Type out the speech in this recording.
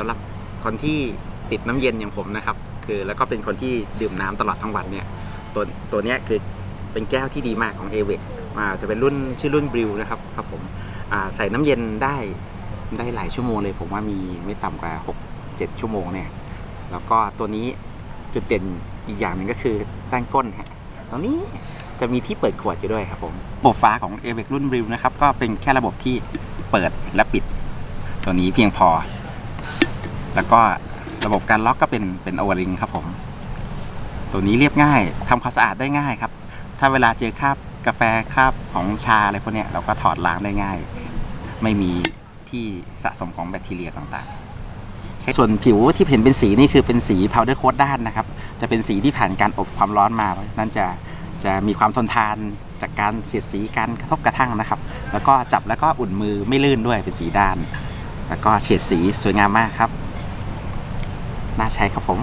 สำหรับคนที่ติดน้ำเย็นอย่างผมนะครับ คือแล้วก็เป็นคนที่ดื่มน้ำตลอดทั้งวันเนี่ยตัวตัวเนี้ยคือเป็นแก้วที่ดีมากของ a v e x อ่าจะเป็นรุ่นชื่อรุ่นบริวนะครับครับผมอ่าใส่น้ำเย็นได้ได้หลายชั่วโมงเลย ผมว่ามีไม่ต่ำกว่า 6 7 ชั่วโมงเนี่ยแล้วก็ตัวนี้จุดเด่นอีกอย่างหนึ่งก็คือด้านก้นฮะตรงนี้จะมีที่เปิดขวดอยู่ด้วยครับผมระบบฟ้าของ a v e x รุ่นบริวนะครับก็เป็นแค่ระบบที่เปิดและปิด ตัวนี้เพียงพอ แล้วก็ระบบการล็อกก็เป็นเป็นโอเวอริงครับผม ตัวนี้เรียบง่ายทำความสะอาดได้ง่ายครับ ถ้าเวลาเจอคราบกาแฟคราบของชาอะไรพวกนี้เราก็ถอดล้างได้ง่าย ไม่มีที่สะสมของแบคทีเรียต่างๆ ส่วนผิวที่เห็นเป็นสีนี่คือเป็นสี powder coat ด้านนะครับ จะเป็นสีที่ผ่านการอบความร้อนมา นั้นจะจะมีความทนทานจากการเสียดสีการกระทบกระทั่งนะครับ แล้วก็จับแล้วก็อุ่นมือไม่ลื่นด้วยเป็นสีด้าน แล้วก็เฉดสีสวยงามมากครับ น่าใช้ครับผม